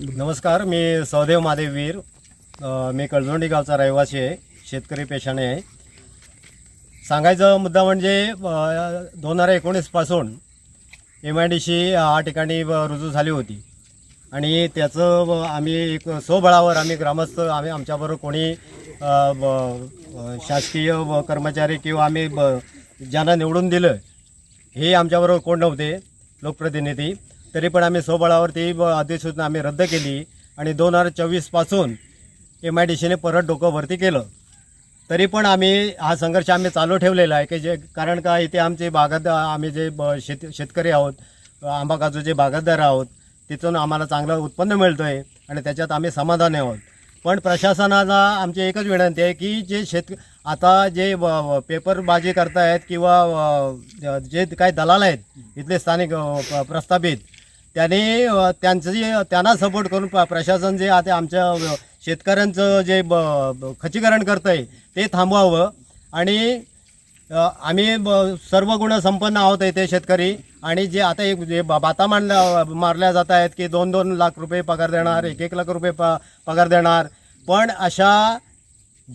नमस्कार मी सहदेव महादेव वीर. मी कळजोंडी गावचा रहिवासी आहे शेतकरी पेशाने आहे. सांगायचा मुद्दा म्हणजे दोन हजार एकोणीसपासून एम आय डी सी हा ठिकाणी रुजू झाली होती. आणि त्याचं आम्ही एक स्वबळावर आम्ही ग्रामस्थ आम्ही आमच्याबरोबर कोणी ब- शासकीय कर्मचारी किंवा आम्ही ब- ज्यांना निवडून दिलं हे आमच्याबरोबर कोण नव्हते लोकप्रतिनिधी. तरी पण आम्ही स्वबळावर ती ब- अधिसूचना आम्ही रद्द केली आणि दोन हजार चोवीसपासून एम आय डी सीने परत डोकं भरती केलं. तरी पण आम्ही हा संघर्ष आम्ही चालू ठेवलेला आहे की जे कारण का इथे आमचे बागात आम्ही जे ब- शेत शेतकरी आहोत आंबा काजूचे बागायतदार आहोत तिथून आम्हाला चांगलं उत्पन्न मिळतं आहे आणि त्याच्यात आम्ही समाधानी आहोत. पण प्रशासनाला आमची एकच विनंती आहे की जे शेत आता जे पेपरबाजी करतायत किंवा जे काही दलाल आहेत इथले स्थानिक प्रस्थापित त्याने त्यांचं जे त्यांना सपोर्ट करून प्रशासन जे आता आमच्या शेतकऱ्यांचं जे ब ब- करतं आहे ते थांबवावं. आणि आम्ही ब- सर्व गुण संपन्न आहोत इथे शेतकरी. आणि जे आता एक जे बाता मांडल्या मारल्या जात आहेत की दोन दोन लाख रुपये पगार देणार एक एक लाख रुपये प पगार देणार. पण अशा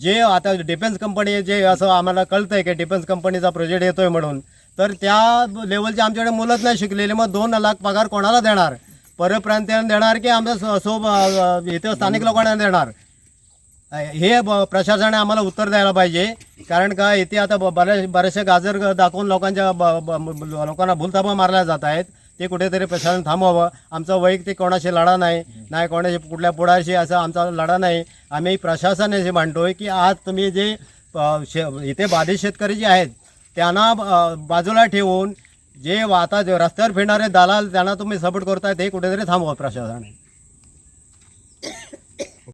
जे आता डिफेन्स कंपनी जे असं आम्हाला कळतं आहे की डिफेन्स कंपनीचा प्रोजेक्ट येतोय म्हणून तर त्या लेवलचे आमच्याकडे मुलंच नाही शिकलेले. मग दोन लाख पगार कोणाला देणार? परप्रांतीयांना देणार की आमच्या सो इथे स्थानिक लोकांना देणार? हे ब- प्रशासनाने आम्हाला उत्तर द्यायला पाहिजे. कारण का इथे आता ब- बऱ्याच बऱ्याचशा गाजर दाखवून लोकांच्या ब- ब- लोकांना भूलथापा मारल्या जात आहेत. ते कुठेतरी प्रशासन थांबवावं. आमचा वैयक्तिक कोणाशी लढा नाही नाही कोणाशी कुठल्या पुढाशी असा आमचा लढा नाही. आम्ही प्रशासनाशी मांडतोय की आज तुम्ही जे शे इथे बाधित शेतकरी जे आहेत त्यांना बाजूला ठेवून जे आता जे रस्त्यावर फिरणारे दलाल त्यांना तुम्ही सपोर्ट करताय ते कुठेतरी थांबवा प्रशासनाने.